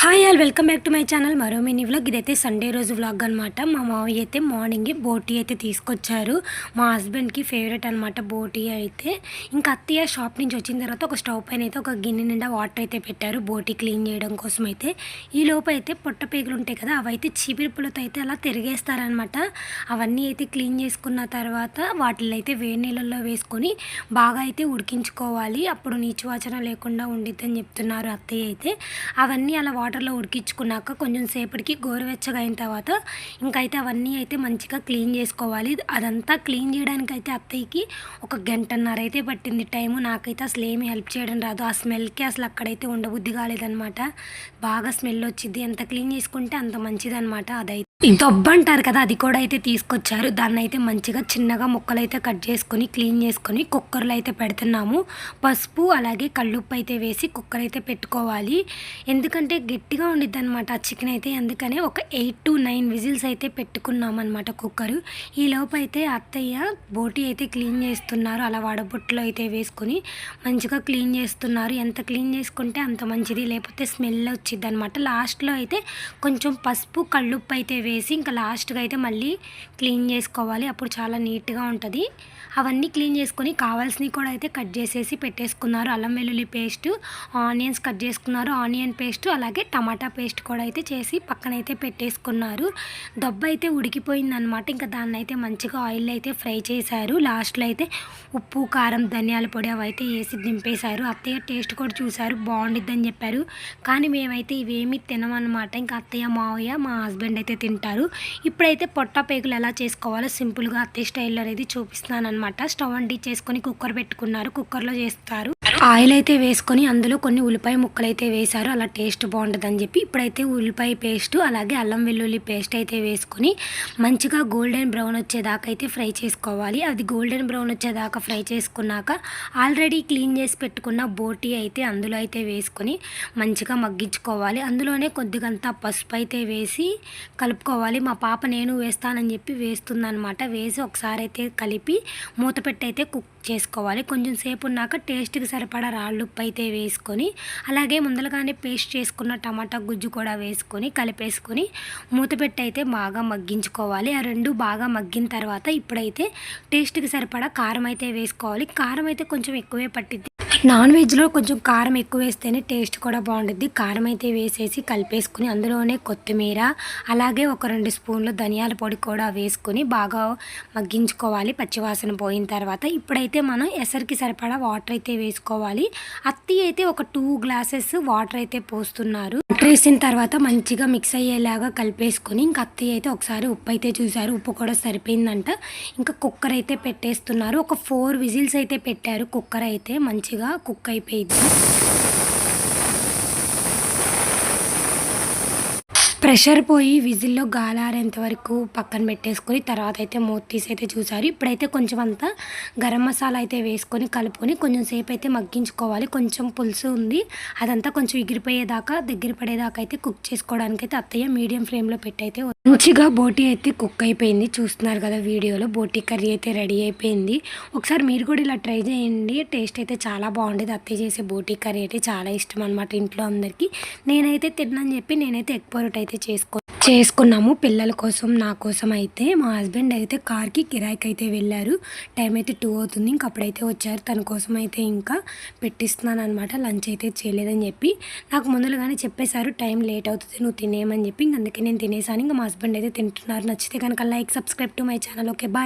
Hi all welcome back to my channel. మరో mini vlog. ఇదైతే Sunday రోజు vlog అనమాట మా మావయ్య అయితే మార్నింగే బోటీ అయితే తీసుకొచ్చారు. మా హస్బెండ్కి ఫేవరెట్ అనమాట బోటీ అయితే. ఇంకా అత్తయ్య షాప్ నుంచి వచ్చిన తర్వాత ఒక స్టవ్ పైన అయితే ఒక గిన్నె నిండా వాటర్ అయితే పెట్టారు బోటీ క్లీన్ చేయడం కోసం అయితే. ఈ లోపు అయితే పొట్ట పేగులు ఉంటాయి కదా అవైతే చీపిరిపులతో అయితే అలా తిరిగేస్తారనమాట అవన్నీ అయితే క్లీన్ చేసుకున్న తర్వాత వాటిలో అయితే వేడి నీళ్ళల్లో వేసుకొని బాగా అయితే ఉడికించుకోవాలి. అప్పుడు నీచువాచన లేకుండా ఉండిద్దని చెప్తున్నారు అత్తయ్య అయితే. అవన్నీ అలా వాటర్లో ఉడికించుకున్నాక కొంచెం సేపటికి గోరువెచ్చగా అయిన తర్వాత ఇంకైతే అవన్నీ అయితే మంచిగా క్లీన్ చేసుకోవాలి. అదంతా క్లీన్ చేయడానికి అయితే అత్తయ్యకి ఒక గంటన్నర అయితే పట్టింది టైము. నాకైతే అసలు ఏమి హెల్ప్ చేయడం రాదు. ఆ స్మెల్కి అసలు అక్కడైతే ఉండబుద్ధి కాలేదనమాట బాగా స్మెల్ వచ్చింది. ఎంత క్లీన్ చేసుకుంటే అంత మంచిదనమాట అదైతే. దొబ్బ అంటారు కదా అది కూడా అయితే తీసుకొచ్చారు. దాన్ని అయితే మంచిగా చిన్నగా ముక్కలు అయితే కట్ చేసుకొని క్లీన్ చేసుకొని కుక్కర్లో అయితే పెడుతున్నాము. పసుపు అలాగే కళ్ళుప్పు అయితే వేసి కుక్కర్ అయితే పెట్టుకోవాలి. ఎందుకంటే గట్టిగా ఉండిద్ది అనమాట ఆ చికెన్ అయితే అందుకనే ఒక ఎయిట్ టు నైన్ విజిల్స్ అయితే పెట్టుకున్నాం అనమాట కుక్కరు. ఈ లోపు అయితే అత్తయ్య బోటి అయితే క్లీన్ చేస్తున్నారు. అలా వడబుట్టలో అయితే వేసుకొని మంచిగా క్లీన్ చేస్తున్నారు. ఎంత క్లీన్ చేసుకుంటే అంత మంచిది. లేకపోతే స్మెల్ వచ్చింది అనమాట లాస్ట్లో అయితే కొంచెం పసుపు కళ్ళుప్పు అయితే వేసి ఇంకా లాస్ట్గా అయితే మళ్ళీ క్లీన్ చేసుకోవాలి. అప్పుడు చాలా నీట్గా ఉంటుంది. అవన్నీ క్లీన్ చేసుకొని కావాల్సినవి కూడా అయితే కట్ చేసేసి పెట్టేసుకున్నారు. అల్లం వెల్లుల్లి పేస్ట్ ఆనియన్స్ కట్ చేసుకున్నారు. ఆనియన్ పేస్ట్ అలాగే టమాటా పేస్ట్ కూడా అయితే చేసి పక్కనైతే పెట్టేసుకున్నారు. దెబ్బ అయితే ఉడికిపోయిందనమాట ఇంకా దాన్ని అయితే మంచిగా ఆయిల్ అయితే ఫ్రై చేశారు. లాస్ట్లో అయితే ఉప్పు కారం ధనియాల పొడి అవి అయితే వేసి దింపేశారు. అత్తయ్య టేస్ట్ కూడా చూశారు. బాగుండిద్దని చెప్పారు. కానీ మేమైతే ఇవేమీ తినమన్నమాట. ఇంకా అత్తయ్య మావయ్య మా హస్బెండ్ అయితే తింటారు. ఇప్పుడైతే పొట్ట పేగులు ఎలా చేసుకోవాలో సింపుల్గా అత్తే స్టైల్లో అనేది చూపిస్తున్నాను అనమాట స్టవ్ అండి చేసుకొని కుక్కర్ పెట్టుకున్నారు. కుక్కర్లో చేస్తారు. ఆయిల్ అయితే వేసుకొని అందులో కొన్ని ఉల్లిపాయ ముక్కలు అయితే వేశారు. అలా టేస్ట్ బాగుంటుందని చెప్పి ఇప్పుడైతే ఉల్లిపాయ పేస్ట్ అలాగే అల్లం వెల్లుల్లి పేస్ట్ అయితే వేసుకొని మంచిగా గోల్డెన్ బ్రౌన్ వచ్చేదాకా అయితే ఫ్రై చేసుకోవాలి. అది గోల్డెన్ బ్రౌన్ వచ్చేదాకా ఫ్రై చేసుకున్నాక ఆల్రెడీ క్లీన్ చేసి పెట్టుకున్న బోటీ అయితే అందులో అయితే వేసుకొని మంచిగా మగ్గించుకోవాలి. అందులోనే కొద్దిగంత పసుపు అయితే వేసి కలుపుకోవాలి. మా పాప నేను వేస్తానని చెప్పి వేస్తుందనమాట వేసి ఒకసారి అయితే కలిపి మూత పెట్టి అయితే కుక్ చేసుకోవాలి. కొంచెం సేపు ఉన్నాక టేస్ట్కి సరిపడా రాళ్ళు ఉప్పు అయితే వేసుకొని అలాగే ముందరగానే పేస్ట్ చేసుకున్న టమాటా గుజ్జు కూడా వేసుకొని కలిపేసుకొని మూత పెట్టి అయితే బాగా మగ్గించుకోవాలి. ఆ రెండు బాగా మగ్గిన తర్వాత ఇప్పుడైతే టేస్ట్కి సరిపడా కారం అయితే వేసుకోవాలి. కారం అయితే కొంచెం ఎక్కువే పట్టిద్ది. నాన్ వెజ్లో కొంచెం కారం ఎక్కువ వేస్తేనే టేస్ట్ కూడా బాగుంటుంది కారం అయితే వేసేసి కలిపేసుకుని అందులోనే కొత్తిమీర అలాగే ఒక రెండు స్పూన్లు ధనియాల పొడి కూడా వేసుకొని బాగా మగ్గించుకోవాలి. పచ్చివాసన పోయిన తర్వాత ఇప్పుడైతే మనం ఎసరికి సరిపడా వాటర్ అయితే వేసుకోవాలి. అత్తి అయితే ఒక టూ గ్లాసెస్ వాటర్ అయితే పోస్తున్నారు. వాటర్ వేసిన తర్వాత మంచిగా మిక్స్ అయ్యేలాగా కలిపేసుకొని ఇంకా అత్తి అయితే ఒకసారి ఉప్పు అయితే చూసారు. ఉప్పు కూడా సరిపోయిందంట. ఇంకా కుక్కర్ అయితే పెట్టేస్తున్నారు. ఒక ఫోర్ విజిల్స్ అయితే పెట్టారు కుక్కర్ అయితే మంచిగా. కుక్ అయిపోయింది ప్రెషర్ పోయి విజిల్లో గాలారేంత వరకు పక్కన పెట్టేసుకొని తర్వాత అయితే మూత తీసి అయితే చూసారు. ఇప్పుడైతే కొంచెం అంతా గరం మసాలా అయితే వేసుకొని కలుపుకొని కొంచెం సేపు అయితే మగ్గించుకోవాలి. కొంచెం పులుసు ఉంది. అదంతా కొంచెం ఎగిరిపోయేదాకా దగ్గర పడేదాకా అయితే కుక్ చేసుకోవడానికి అయితే అత్తయ్య మీడియం ఫ్లేమ్లో పెట్టయితే మంచిగా బోటీ అయితే కుక్ అయిపోయింది. చూస్తున్నారు కదా వీడియోలో బోటీ కర్రీ అయితే రెడీ అయిపోయింది. ఒకసారి మీరు కూడా ఇలా ట్రై చేయండి. టేస్ట్ అయితే చాలా బాగుండేది. అత్తయ్య చేసే బోటీ కర్రీ అయితే చాలా ఇష్టం అనమాట ఇంట్లో అందరికీ. నేనైతే తిన్నాను చెప్పి నేనైతే ఎగ్ అయితే అయితే చేసుకో చేసుకున్నాము. పిల్లల కోసం నా కోసం అయితే. మా హస్బెండ్ అయితే కార్కి కిరాయికి అయితే వెళ్ళారు. టైం అయితే టూ అవుతుంది. ఇంక అప్పుడైతే వచ్చారు. తన కోసం అయితే ఇంకా పెట్టిస్తున్నాను అనమాట లంచ్ అయితే చేయలేదని చెప్పి. నాకు ముందులుగానే చెప్పేశారు. టైం లేట్ అవుతుంది. నువ్వు తినేయమని చెప్పి. ఇంక అందుకే నేను తినేసాను ఇంకా మా హస్బెండ్ అయితే తింటున్నారు. నచ్చితే కనుక like subscribe to my channel. Okay bye.